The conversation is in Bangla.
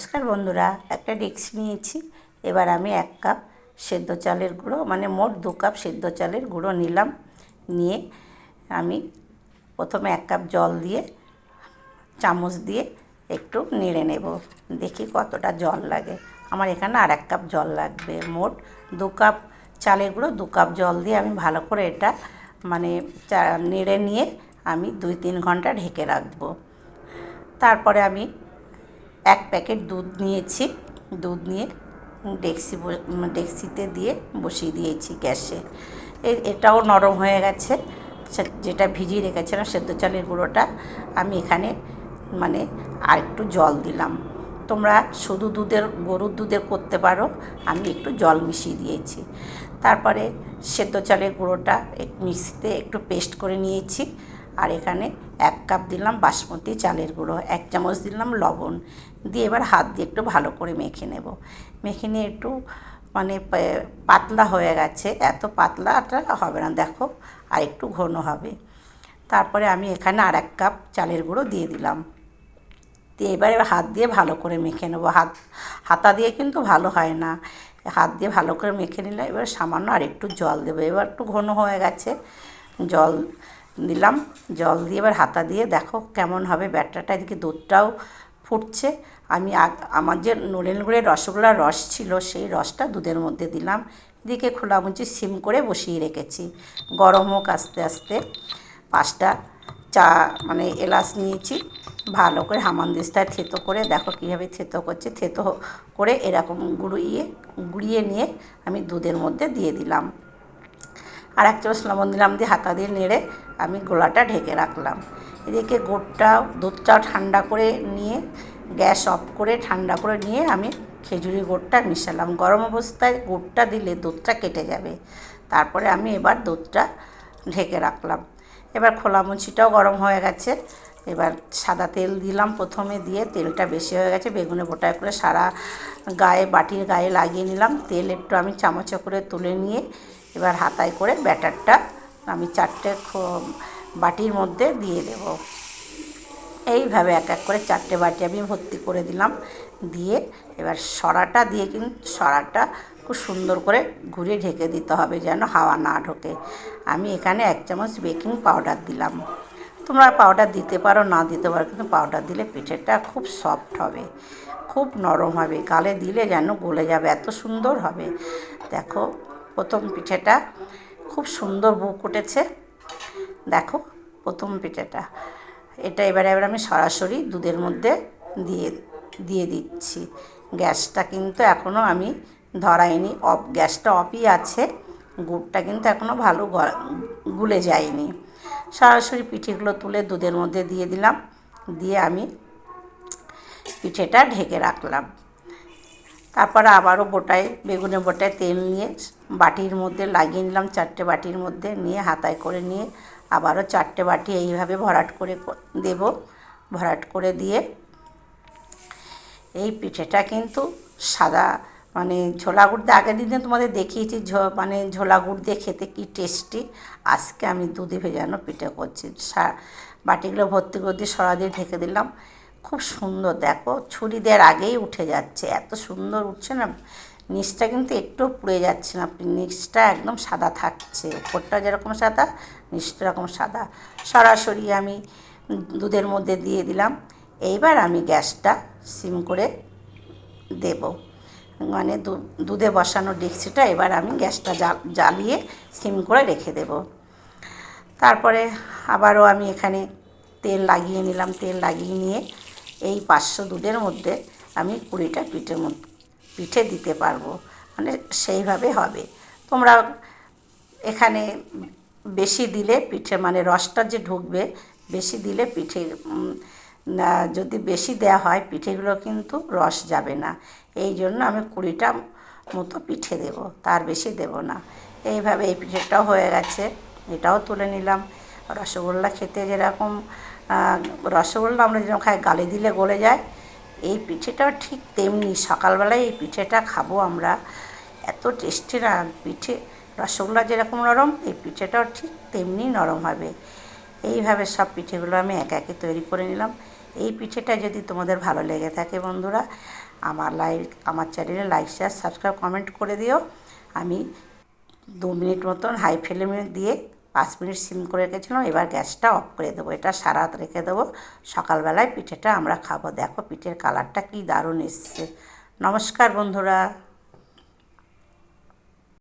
নমস্কার বন্ধুরা, একটা ডিক্স নিয়েছি। এবার আমি এক কাপ সেদ্ধ চালের গুঁড়ো মানে মোট দু কাপ সেদ্ধ চালের গুঁড়ো নিলাম। নিয়ে আমি প্রথমে এক কাপ জল দিয়ে, চামচ দিয়ে একটু নেড়ে নেব। দেখি কতটা জল লাগে। আমার এখানে আর এক কাপ জল লাগবে। মোট দু কাপ চালের গুঁড়ো, দু কাপ জল দিয়ে আমি ভালো করে এটা মানে নেড়ে নিয়ে আমি দুই তিন ঘণ্টা ঢেকে রাখব। তারপরে আমি এক প্যাকেট দুধ নিয়েছি। দুধ নিয়ে ডেক্সি ডেক্সিতে দিয়ে বসিয়ে দিয়েছি গ্যাসে। এটাও নরম হয়ে গেছে। যেটা ভিজিয়ে রেখেছিলাম সেদ্ধ চালের গুঁড়োটা আমি এখানে মানে আর একটু জল দিলাম। তোমরা শুধু দুধের, গরুর দুধের করতে পারো, আমি একটু জল মিশিয়ে দিয়েছি। তারপরে সেদ্ধ চালের গুঁড়োটা মিক্সিতে একটু পেস্ট করে নিয়েছি। আর এখানে এক কাপ দিলাম বাসমতি চালের গুঁড়ো, এক চামচ দিলাম লবণ। দিয়ে এবার হাত দিয়ে একটু ভালো করে মেখে নেব। মেখে নিয়ে একটু মানে পাতলা হয়ে গেছে। এত পাতলাটা হবে না, দেখো, আর একটু ঘন হবে। তারপরে আমি এখানে আর এক কাপ চালের গুঁড়ো দিয়ে দিলাম। দিয়ে এবার হাত দিয়ে ভালো করে মেখে নেব। হাত, হাতা দিয়ে কিন্তু ভালো হয় না। হাত দিয়ে ভালো করে মেখে নিলে এবার সামান্য আর একটু জল দেবো। এবার একটু ঘন হয়ে গেছে। জল দিলাম, জল দিয়ে এবার হাতা দিয়ে দেখো কেমন হবে ব্যাটারটা, এদিকে দুধটাও ফুটছে। আমি আমার যে নলেন গুড়ের রসগোল্লার রস ছিল, সেই রসটা দুধের মধ্যে দিলাম। এদিকে খোলা মুচি সিম করে বসিয়ে রেখেছি। গরম হোক আস্তে আস্তে পাঁচটা চা মানে এলাচ নিয়েছি। ভালো করে হামানদিস্তায় থেতো করে দেখো কীভাবে থেতো করছে। থেতো করে এরকম গুঁড়িয়ে গুঁড়িয়ে নিয়ে আমি দুধের মধ্যে দিয়ে দিলাম। আর এক চামচ লবণ দিলাম দিয়ে হাতা দিয়ে নেড়ে আমি গোলাটা ঢেকে রাখলাম। এদিকে গোড়টা দুধটাও ঠান্ডা করে নিয়ে, গ্যাস অফ করে ঠান্ডা করে নিয়ে আমি খেজুরি গুড়টা মিশালাম। গরম অবস্থায় গুড়টা দিলে দুধটা কেটে যাবে। তারপরে আমি এবার দুধটা ঢেকে রাখলাম। এবার খোলা মুচিটাও গরম হয়ে গেছে। এবার সাদা তেল দিলাম প্রথমে দিয়ে তেলটা বেশি হয়ে গেছে, বেগুনে গোটায় করে সারা গায়ে, বাটির গায়ে লাগিয়ে নিলাম। তেল একটু আমি চামচে করে তুলে নিয়ে এবার হাতায় করে ব্যাটারটা আমি চারটে বাটির মধ্যে দিয়ে দেব। এইভাবে এক এক করে চারটে বাটি আমি ভর্তি করে দিলাম। দিয়ে এবার সরাটা দিয়ে কিন্তু সরাটা খুব সুন্দর করে ঘুরিয়ে ঢেকে দিতে হবে যেন হাওয়া না ঢোকে। আমি এখানে এক চামচ বেকিং পাউডার দিলাম। তোমরা পাউডার দিতে পারো, না দিতে পারো, কিন্তু পাউডার দিলে পিঠেটা খুব সফট হবে, খুব নরম হবে, গালে দিলে যেন গলে যাবে, এত সুন্দর হবে। দেখো, প্রথম পিঠেটা খুব সুন্দর বুক উঠেছে, দেখো প্রথম পিঠেটা। এটা এবারে, এবার আমি সরাসরি দুধের মধ্যে দিয়ে দিয়ে দিচ্ছি। গ্যাসটা কিন্তু এখনও আমি ধরাইনি, অফ, গ্যাসটা অফই আছে। গুড়টা কিন্তু এখনও ভালো গুলে যায়নি। সরাসরি পিঠেগুলো তুলে দুধের মধ্যে দিয়ে দিলাম, দিয়ে আমি পিঠেটা ঢেকে রাখলাম। তারপরে আবারও বোটায় বেগুনের বোটায় তেল নিয়ে বাটির মধ্যে লাগিয়ে নিলাম, চারটে বাটির মধ্যে নিয়ে হাতায় করে নিয়ে আবারও চারটে বাটি এইভাবে ভরাট করে দেব। ভরাট করে দিয়ে এই পিঠেটা কিন্তু সাদা মানে ঝোলা গুড় আগের দিনে তোমাদের দেখিয়েছি, ঝো- মানে ঝোলা গুড় দিয়ে খেতে কি টেস্টি। আজকে আমি দুধে ভেজানো পিঠে করছি। বাটিগুলো ভর্তি করে দিয়ে সরা দিয়ে ঢেকে দিলাম। খুব সুন্দর, দেখো, ছুরি দেওয়ার আগেই উঠে যাচ্ছে। এত সুন্দর উঠছে না, নিচটা কিন্তু একটু পুড়ে যাচ্ছে না। নিচটা একদম সাদা থাকছে। উপরটা যেরকম সাদা, নিচটা এরকম সাদা। সরাসরি আমি দুধের মধ্যে দিয়ে দিলাম। এইবার আমি গ্যাসটা সিম করে দেব। মানে দুধে বসানো ডেক্সিটা এবার আমি গ্যাসটা জ্বাল- জ্বালিয়ে সিম করে রেখে দেব। তারপরে আবারও আমি এখানে তেল লাগিয়ে নিলাম। তেল লাগিয়ে নিয়ে এই পাঁচশো দুধের মধ্যে আমি কুড়িটা পিঠের মধ্যে পিঠে দিতে পারব। মানে সেইভাবে হবে। তোমরা এখানে বেশি দিলে পিঠে মানে রসটা যে ঢুকবে, বেশি দিলে পিঠে যদি বেশি দেওয়া হয়, পিঠেগুলো কিন্তু রস যাবে না। এই জন্য আমি কুড়িটা মতো পিঠে দেব, তার বেশি দেব না। এইভাবে এই পিঠেটাও হয়ে গেছে, এটাও তুলে নিলাম। রসগোল্লা খেতে যেরকম রসগোল্লা আমরা যেরকম খাই, গালে দিলে গলে যায়, এই পিঠেটাও ঠিক তেমনি। সকালবেলায় এই পিঠেটা খাব আমরা, এত টেস্টি না, পিঠে, রসগোল্লা যেরকম নরম, এই পিঠেটাও ঠিক তেমনি নরম হবে। এইভাবে সব পিঠেগুলো আমি একে একে তৈরি করে নিলাম। এই পিঠেটা যদি তোমাদের ভালো লেগে থাকে বন্ধুরা, আমার লাইক আমার চ্যানেলে লাইক শেয়ার সাবস্ক্রাইব কমেন্ট করে দিও। আমি দু মিনিট মতন হাই ফ্লেমে দিয়ে পাঁচ মিনিট সিম করে রেখেছিলাম, এবার গ্যাসটা অফ করে দেবো। এটা সারা রাত রেখে দেবো। সকালবেলায় পিঠেটা আমরা খাব। দেখো পিঠের কালারটা কি দারুণ এসছে। নমস্কার বন্ধুরা।